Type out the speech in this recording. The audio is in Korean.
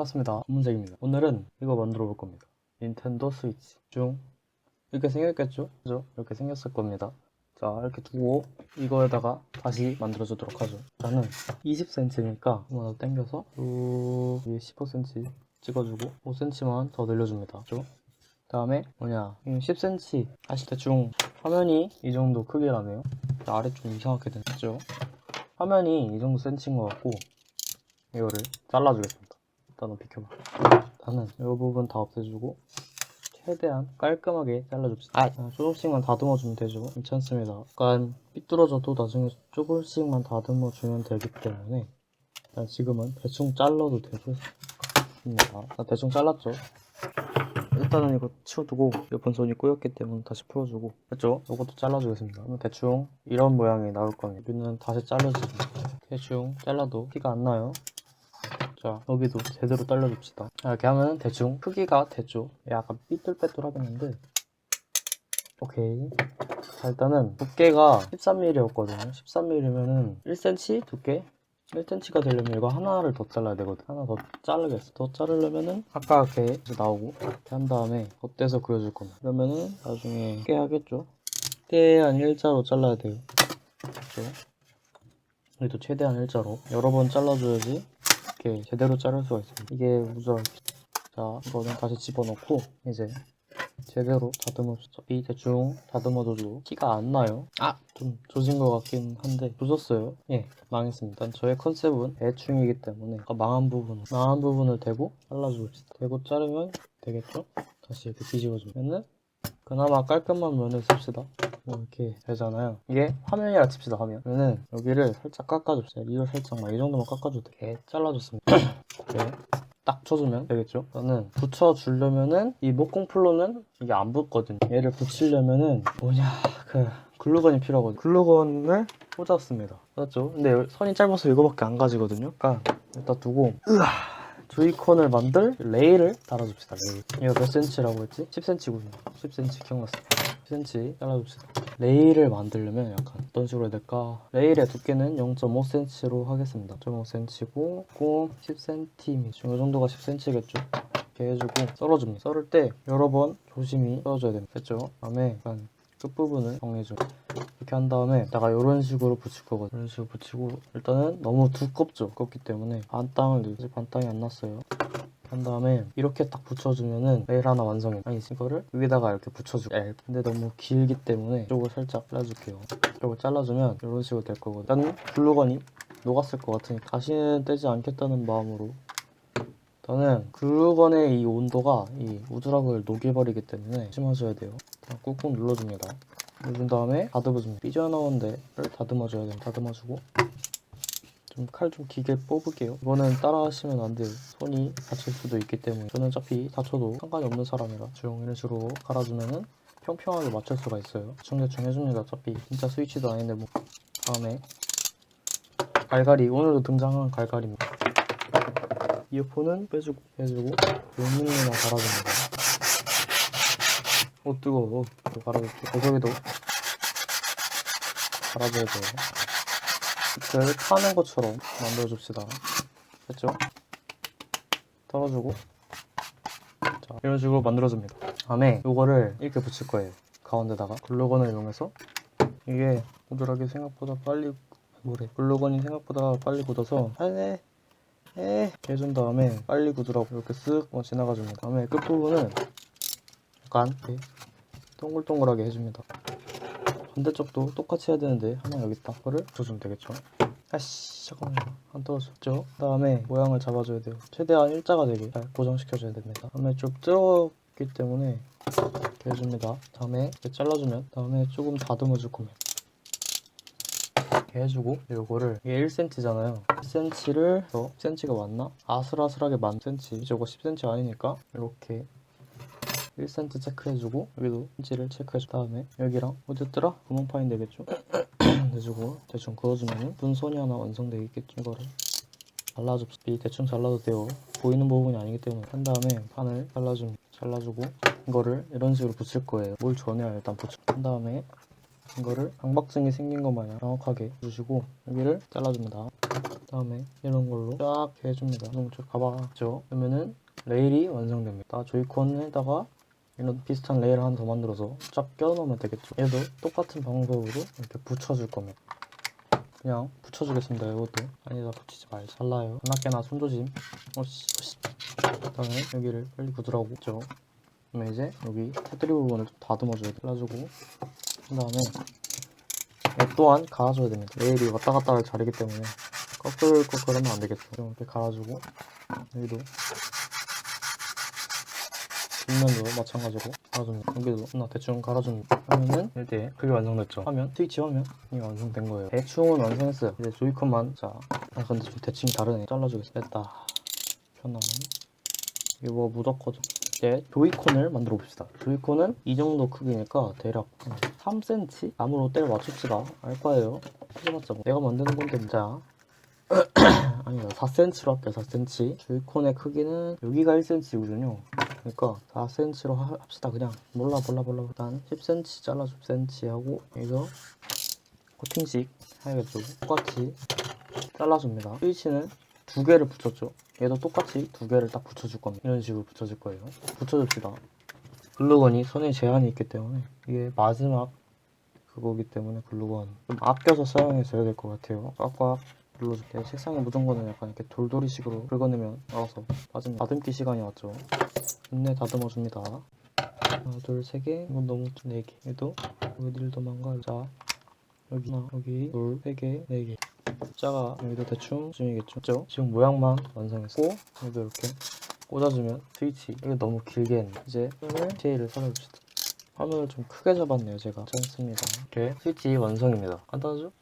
반갑습니다. 검은색입니다. 오늘은 이거 만들어 볼 겁니다. 닌텐도 스위치 중 이렇게 생겼겠죠? 그죠? 이렇게 생겼을 겁니다. 자 이렇게 두고 이거에다가 다시 만들어 주도록 하죠. 저는 20cm니까 한번 더 당겨서 쭉 위에 15cm 찍어주고 5cm만 더 늘려줍니다. 그죠? 다음에 뭐냐 10cm 다시 대충 화면이 이 정도 크기라네요. 자, 아래 좀 이상하게 됐죠? 화면이 이 정도 센치인 것 같고 이거를 잘라주겠습니다. 일단은 비켜봐. 일단은 이 부분 다 없애주고 최대한 깔끔하게 잘라줍시다. 아, 조금씩만 다듬어주면 되죠. 괜찮습니다. 약간 삐뚤어져도 나중에 조금씩만 다듬어주면 되기 때문에 일단 지금은 대충 잘라도 되겠습니다. 자, 대충 잘랐죠. 일단은 이거 치워두고 옆은 손이 꼬였기 때문에 다시 풀어주고 됐죠? 이것도 잘라주겠습니다. 그러면 대충 이런 모양이 나올 겁니다. 여기는 다시 잘라줍니다. 대충 잘라도 티가 안 나요. 자 여기도 제대로 잘라줍시다. 이렇게 하면 대충 크기가 됐죠. 약간 삐뚤빼뚤하겠는데 오케이. 자 일단은 두께가 13mm였거든요. 13mm면은 1cm 두께 1cm가 되려면 이거 하나를 더 잘라야 되거든. 하나 더 자르겠어. 더 자르려면은 아까 이렇게 나오고 이렇게 한 다음에 겉대서 그려줄 겁니다. 그러면은 나중에 꽤 하겠죠. 최대한 일자로 잘라야 돼요. 그렇죠? 여기도 최대한 일자로 여러 번 잘라줘야지 이렇게 제대로 자를 수가 있습니다. 이게 우선 자 이거는 다시 집어넣고 이제 제대로 다듬어주죠. 이 대충 다듬어줘도 티가 안 나요. 아! 좀 조진 것 같긴 한데 조졌어요. 예, 망했습니다. 일단 저의 컨셉은 대충이기 때문에 아까 망한 부분, 망한 부분을 대고 잘라줍시다. 대고 자르면 되겠죠? 다시 이렇게 뒤집어주면은 그나마 깔끔한 면을 씁시다. 뭐 이렇게 되잖아요. 이게 화면이라 칩시다 화면. 그러면은 여기를 살짝 깎아줍시다. 이걸 살짝 막이 정도만 깎아줘도 돼. 잘라줬습니다. 이렇게 딱 쳐주면 되겠죠? 저는 붙여주려면은 이 목공 플로는 이게 안 붙거든요. 얘를 붙이려면은 뭐냐 그 글루건이 필요하거든요. 글루건을 꽂았습니다. 맞죠? 근데 선이 짧아서 이거밖에 안 가지거든요. 그러니까 일단 두고 으아 조이콘을 만들 레일을 달아줍시다. 레일. 이거 몇 cm라고 했지? 10cm군요. 10cm 기억났어. 10cm 잘라줍시다. 레일을 만들려면 약간 어떤 식으로 해야 될까? 레일의 두께는 0.5cm로 하겠습니다. 0.5cm고 꼭 10cm. 이 정도가 10cm겠죠? 이렇게 해주고 썰어줍니다. 썰을 때 여러 번 조심히 썰어줘야 됩니다. 됐죠? 다음에 약간 끝부분을 정리해줘. 이렇게 한 다음에 내가 이런 식으로 붙일 거거든요. 이런 식으로 붙이고 일단은 너무 두껍죠. 두껍기 때문에 반 땅을 넣지 반 땅이 안 났어요. 한 다음에 이렇게 딱 붙여주면은 레일 하나 완성해. 아니 이거를 여기다가 이렇게 붙여주고 L. 근데 너무 길기 때문에 이쪽을 살짝 잘라줄게요. 이쪽을 잘라주면 이런 식으로 될 거거든요. 일단 글루건이 녹았을 것 같으니 다시는 떼지 않겠다는 마음으로 저는 글루건의 이 온도가 이 우드락을 녹여버리기 때문에 조심하셔야 돼요. 자, 꾹꾹 눌러줍니다. 누른 다음에 다듬어줍니다. 삐져나온 데를 다듬어줘야 돼요. 다듬어주고 좀 칼 좀 길게 뽑을게요. 이거는 따라 하시면 안 돼요. 손이 다칠 수도 있기 때문에 저는 어차피 다쳐도 상관이 없는 사람이라 중 이런 식으로 갈아주면은 평평하게 맞출 수가 있어요. 대충대충 해줍니다. 어차피 진짜 스위치도 아닌데 뭐 다음에 갈갈이 오늘도 등장한 갈갈입니다. 이어폰은 빼주고 빼주고 용문이나 갈아줍니다. 오 뜨거워. 이거 갈아줄게. 보석에도 갈아줘야 돼요. 빛을 타는 것처럼 만들어줍시다. 됐죠? 떨어주고. 자 이런 식으로 만들어줍니다. 다음에 이거를 이렇게 붙일 거예요. 가운데다가 글루건을 이용해서. 이게 우드락이 생각보다 빨리 뭐래 글루건이 생각보다 빨리 굳어서 안돼 에 해준 다음에 빨리 굳으라고 이렇게 쓱 어, 지나가 줍니다 다음에 끝부분은 약간 이렇게 동글동글하게 해줍니다. 반대쪽도 똑같이 해야 되는데 하나 여기 있다. 그거를 붙여주면 되겠죠? 아씨 잠깐만요. 안 떨어졌죠? 그 다음에 모양을 잡아줘야 돼요. 최대한 일자가 되게 잘 고정시켜줘야 됩니다. 다음에 좀 뜰었기 때문에 이렇게 해줍니다. 다음에 이렇게 잘라주면 다음에 조금 다듬어 줄 겁니다 이렇게 해주고 요거를 이게 1cm잖아요. 1cm를 더 10cm가 맞나? 아슬아슬하게 만 10cm 저거 10cm 아니니까 이렇게 1cm 체크해주고 여기도 인치를 체크해준 다음에 여기랑 어디였더라? 구멍 파인 되겠죠? 해주고 대충 그어주면 분선이 하나 완성되겠죠 이거를. 잘라줍 이 대충 잘라도 돼요. 보이는 부분이 아니기 때문에. 한 다음에 판을 잘라줍니다. 잘라주고 이거를 이런 식으로 붙일 거예요. 뭘 전해야 일단 붙여 한 다음에 이거를 강박증이 생긴 것 마냥 정확하게 주시고 여기를 잘라줍니다 다음에 이런 걸로 쫙 해줍니다. 쭉 가봐죠. 그러면은 레일이 완성됩니다. 조이콘에다가 이런 비슷한 레일 하나 더 만들어서 쫙 껴놓으면 되겠죠. 얘도 똑같은 방법으로 이렇게 붙여줄 겁니다. 그냥 붙여주겠습니다. 이것도 아니다 붙이지 말자. 잘라요. 하나깨나 손조심. 오씨 오씨. 그다음에 여기를 빨리 굳으라고 했죠. 그러면 이제 여기 테두리 부분을 좀 다듬어줘야 돼. 잘라주고 그다음에 얘 또한 갈아줘야 됩니다. 레일이 왔다 갔다 할 자리이기 때문에 꺼끌꺼끌하면 안 되겠죠. 좀 이렇게 갈아주고 여기도 뒷면도 마찬가지로 갈아줍니다. 여기도 나 대충 갈아줍니다. 하면은 이제 그게 완성됐죠. 화면 스위치 화면이 완성된 거예요. 대충은 완성했어요. 이제 조이콘만 자, 아 근데 좀 대칭 다르네. 잘라주겠습니다. 됐다. 편하면 이거 뭐 묻었거든. 이제 조이콘을 만들어 봅시다. 조이콘은 이 정도 크기니까 대략 3cm 나무로 때를 맞춥시다. 알 거예요. 해봤자 뭐. 내가 만드는 건데 자 아니다 4cm로 할게요 4cm 조이콘의 크기는 여기가 1cm거든요 그러니까 4cm로 합시다 그냥 몰라 몰라 몰라 일단 10cm 잘라줘 10cm 하고 여기서 코팅식 해야겠죠 똑같이 잘라줍니다 스위치는 두 개를 붙였죠. 얘도 똑같이 두 개를 딱 붙여줄 겁니다. 이런 식으로 붙여줄 거예요. 붙여줍시다. 글루건이 손에 제한이 있기 때문에 이게 마지막 그거기 때문에 글루건 좀 아껴서 사용해 줘야 될 것 같아요. 꽉꽉 눌러줄게요 책상에 묻은 거는 약간 이렇게 돌돌이 식으로 긁어내면 알아서 빠집니다. 다듬기 시간이 왔죠. 끝내 다듬어 줍니다. 하나 둘세개. 이건 너무 네개. 얘도 여기를 도망가 자 여기 하나 여기 둘세개 네개 자가 여기도 대충 쯤이겠죠? 그죠? 지금 모양만 완성했고 여기도 이렇게 꽂아주면 스위치 이거 너무 길게 했네. 이제 제이를 설해줍시다. 화면을 좀 크게 잡았네요 제가. 괜찮습니다. 이렇게 스위치 완성입니다. 간단하죠?